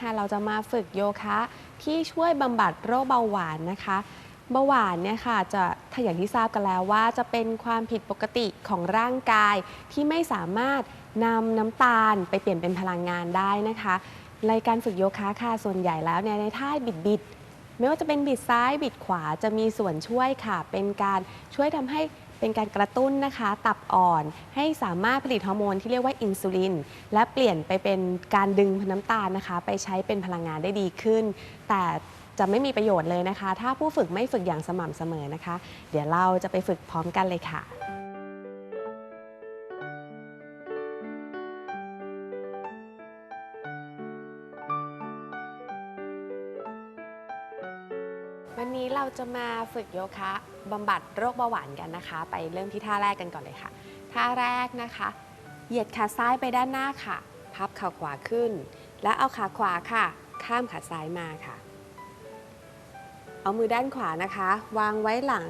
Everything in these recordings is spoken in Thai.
ค่ะเราจะมาฝึกโยคะที่ช่วยบำบัดโรคเบาหวานนะคะเบาหวานเนี่ยค่ะจะถ้าอย่างที่ทราบกันแล้วว่าจะเป็นความผิดปกติของร่างกายที่ไม่สามารถนำน้ำตาลไปเปลี่ยนเป็นพลังงานได้นะคะในการฝึกโยคะค่ะส่วนใหญ่แล้วเนี่ยในท่าบิดบิดๆไม่ว่าจะเป็นบิดซ้ายบิดขวาจะมีส่วนช่วยค่ะ เป็นการช่วยทำให้ เป็นการกระตุ้นนะคะ ตับอ่อนให้สามารถผลิตฮอร์โมนที่เรียกว่าอินซูลิน และเปลี่ยนไปเป็นการดึงน้ำตาลนะคะ ไปใช้เป็นพลังงานได้ดีขึ้น แต่จะไม่มีประโยชน์เลยนะคะ ถ้าผู้ฝึกไม่ฝึกอย่างสม่ำเสมอนะคะ เดี๋ยวเราจะไปฝึกพร้อมกันเลยค่ะ วันนี้เราจะมาฝึกโยคะบำบัดโรคเบาหวานกันนะคะ ไปเริ่มที่ท่าแรกกันก่อนเลยค่ะ ท่าแรกนะคะ เหยียดขาซ้ายไปด้านหน้าค่ะ พับขาขวาขึ้น และเอาขาขวาค่ะ ข้ามขาซ้ายมาค่ะ เอามือด้านขวานะคะ วางไว้หลัง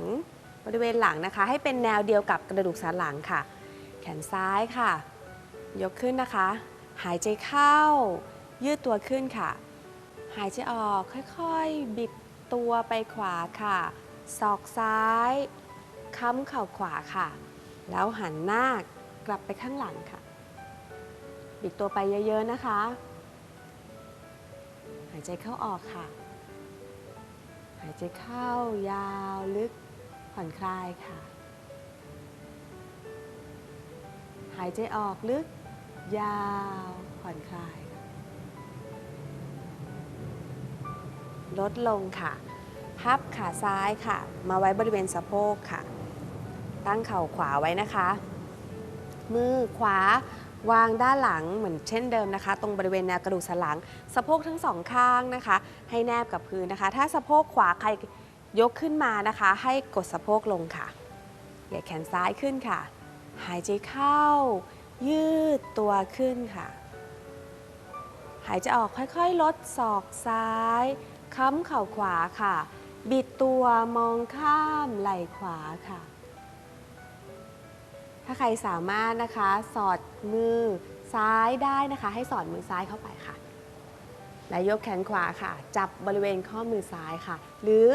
บริเวณหลังนะคะ ให้เป็นแนวเดียวกับกระดูกสันหลังค่ะ แขนซ้ายค่ะ ยกขึ้นนะคะ หายใจเข้า ยืดตัวขึ้นค่ะ หายใจออกค่อยๆ บิด ตัวไปขวาค่ะ ศอกซ้าย ค้ำเข่าขวาค่ะ แล้วหันหน้ากลับไปข้างหลังค่ะ บิดตัวไปเยอะๆนะคะ หายใจเข้าออกค่ะ หายใจเข้ายาวลึกผ่อนคลายค่ะ หายใจออกลึก ยาวผ่อนคลาย ลดลงค่ะ พับขาซ้ายค่ะ มาไว้บริเวณสะโพกค่ะ ตั้งเข่าขวาไว้นะคะ มือขวาวางด้านหลังเหมือนเช่นเดิมนะคะ ตรงบริเวณแนวกระดูกสันหลัง สะโพกทั้งสองข้างนะคะ ให้แนบกับพื้นนะคะ ถ้าสะโพกขวาใครยกขึ้นมานะคะ ให้กดสะโพกลงค่ะเหยียดแขนซ้ายขึ้นค่ะ หายใจเข้า ยืดตัวขึ้นค่ะ หายใจออกค่อยๆ ลดศอกซ้าย ค้ำเข่าขวาค่ะ บิดตัวมองข้ามไหล่ขวาค่ะ ถ้าใครสามารถนะคะ สอดมือซ้ายได้นะคะ ให้สอดมือซ้ายเข้าไปค่ะ และยกแขนขวาค่ะ จับบริเวณข้อมือซ้ายค่ะ หรือ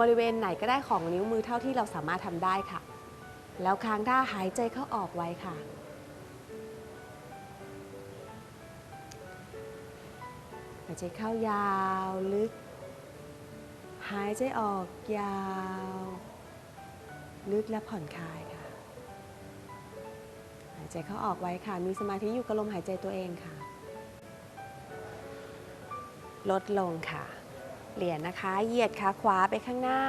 บริเวณไหนก็ได้ของนิ้วมือเท่าที่เราสามารถทำได้ค่ะ แล้วค้างท่าหายใจเข้าออกไว้ค่ะหายใจเข้ายาวลึก หายใจออกยาว ลึกและผ่อนคลายค่ะ หายใจเข้าออกไว้ค่ะ มีสมาธิอยู่กับลมหายใจตัวเองค่ะ ลดลงค่ะเปลี่ยนนะคะ เหยียดขาขวาไปข้างหน้า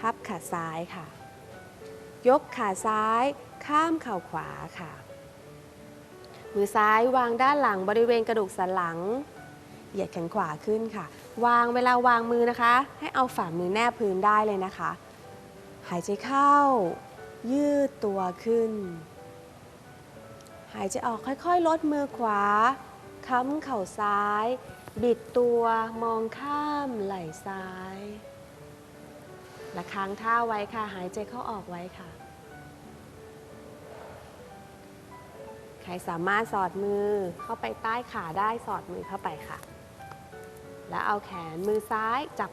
พับขาซ้ายค่ะ ยกขาซ้าย ข้ามเข่าขวาค่ะ มือซ้ายวางด้านหลังบริเวณกระดูกสันหลัง เหยียดแขนขวาขึ้นค่ะ วางเวลาวางมือนะคะ ให้เอาฝ่ามือแนบพื้นได้เลยนะคะ หายใจเข้า ยืดตัวขึ้น หายใจออกค่อยๆ ลดมือขวา ค้ำเข่าซ้าย บิดตัวมองข้ามไหล่ซ้ายและค้างท่าไว้ค่ะ หายใจเข้าออกไว้ค่ะ ใครสามารถสอดมือเข้าไปใต้ขาได้สอดมือเข้าไปค่ะ แล้วเอาแขนมือซ้ายจับ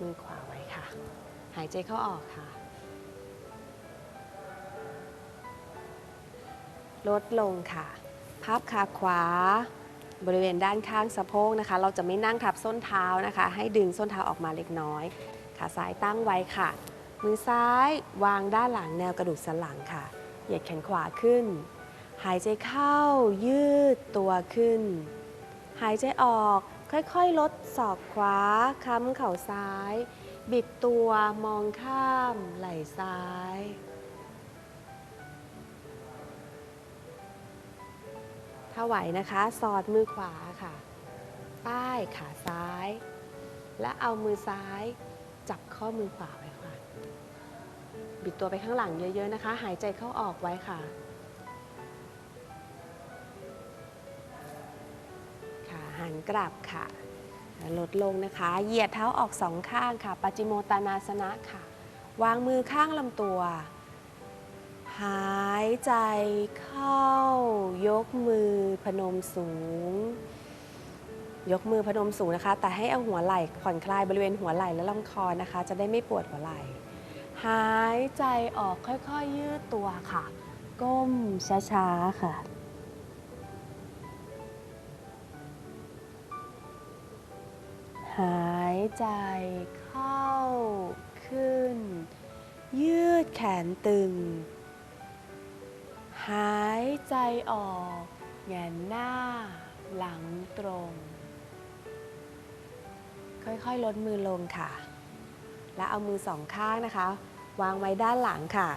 มือขวาไว้ค่ะ หายใจเข้าออกค่ะ ลดลงค่ะ พับขาขวา บริเวณด้านข้างสะโพกนะคะ เราจะไม่นั่งทับส้นเท้านะคะ ให้ดึงส้นเท้าออกมาเล็กน้อย ขาซ้ายตั้งไว้ค่ะ มือซ้ายวางด้านหลังแนวกระดูกสันหลังค่ะ เหยียดแขนขวาขึ้น หายใจเข้ายืดตัวขึ้น หายใจออก ค่อยๆ ลดศอกขวา ค้ำเข่าซ้าย บิดตัวมองข้ามไหล่ซ้าย ถ้าไหวนะคะ สอดมือขวาค่ะ ใต้ขาซ้าย และเอามือซ้าย จับข้อมือขวาไว้ค่ะ บิดตัวไปข้างหลังเยอะๆนะคะ หายใจเข้าออกไว้ค่ะ หันกลับค่ะ ลดลงนะคะ เหยียดเท้าออกสองข้างค่ะ ปัจจิโมตานาสนะค่ะ วางมือข้างลำตัว หายใจเข้า ยกมือพนมสูง ยกมือพนมสูงนะคะ แต่ให้เอาหัวไหล่ผ่อนคลายบริเวณหัวไหล่และลำคอนะคะ จะได้ไม่ปวดหัวไหล่หายใจออกค่อยๆยืดตัวค่ะ ก้มช้าๆค่ะ หายใจเข้าขึ้น ยืดแขนตึง หายใจออกแงนหน้า หลังตรง ค่อยๆ ลดมือลงค่ะ แล้วเอามือสองข้างนะคะ วางไว้ด้านหลังค่ะ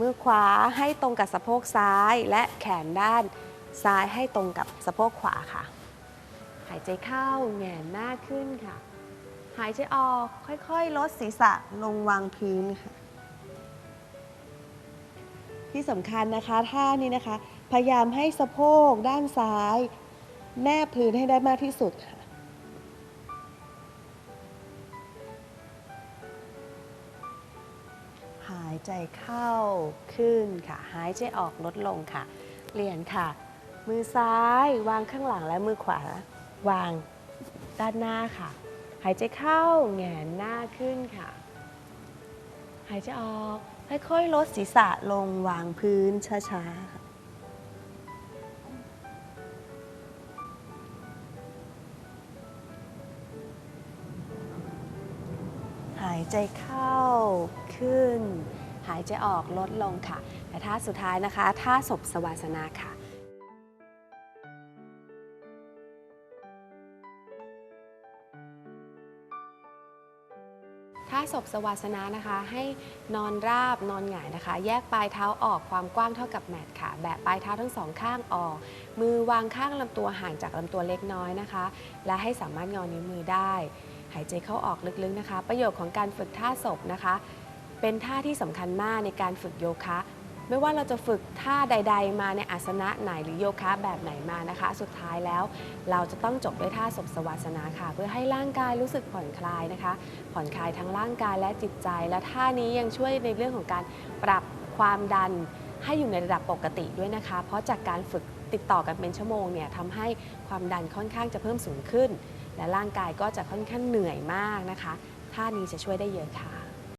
มือขวาให้ตรงกับสะโพกซ้ายและแขนด้านซ้ายให้ตรงกับสะโพกขวาค่ะายใจเข้าแงนหน้าขึ้นค่ะ หายใจออกค่อยๆ ลดศีรษะลงวางพื้นค่ะ ที่สำคัญนะคะท่านี้นะคะ พยายามให้สะโพกด้านซ้าย แนบพื้นให้ได้มากที่สุดค่ะหายใจเข้าขึ้นค่ะ หายใจออกลดลงค่ะเปลี่ยนค่ะ มือซ้ายวางข้างหลังและมือขวา วางด้านหน้าค่ะ หายใจเข้าแงนหน้าขึ้นค่ะ หายใจออกค่อยๆลดศีรษะลงวางพื้นช้าๆค่ะหายใจเข้าขึ้น หายใจออกลดลงค่ะ และท่าสุดท้ายนะคะท่าศพสวาสนาค่ะ ศพสวาสนานะคะ ให้นอนราบนอนหงายนะคะ แยกปลายเท้าออกความกว้างเท่ากับแมตค่ะ แบะปลายเท้าทั้งสองข้างออก มือวางข้างลำตัวห่างจากลำตัวเล็กน้อยนะคะ และให้สามารถงอนิ้วมือได้ หายใจเข้าออกลึกๆนะคะ ประโยชน์ของการฝึกท่าศพนะคะ เป็นท่าที่สำคัญมากในการฝึกโยคะ ไม่ว่าเราจะฝึกท่าใด ๆ มาในอาสนะไหนหรือโยคะแบบไหนมานะคะ สุดท้ายแล้ว เราจะต้องจบด้วยท่าศพสวาสนาค่ะ เพื่อให้ร่างกายรู้สึกผ่อนคลายนะคะ ผ่อนคลายทั้งร่างกายและจิตใจ และท่านี้ยังช่วยในเรื่องของการปรับความดันให้อยู่ในระดับปกติด้วยนะคะ เพราะจากการฝึกติดต่อกันเป็นชั่วโมงเนี่ยทำให้ความดันค่อนข้างจะเพิ่มสูงขึ้น และร่างกายก็จะค่อนข้างเหนื่อยมากนะคะ ท่านี้จะช่วยได้เยอะค่ะ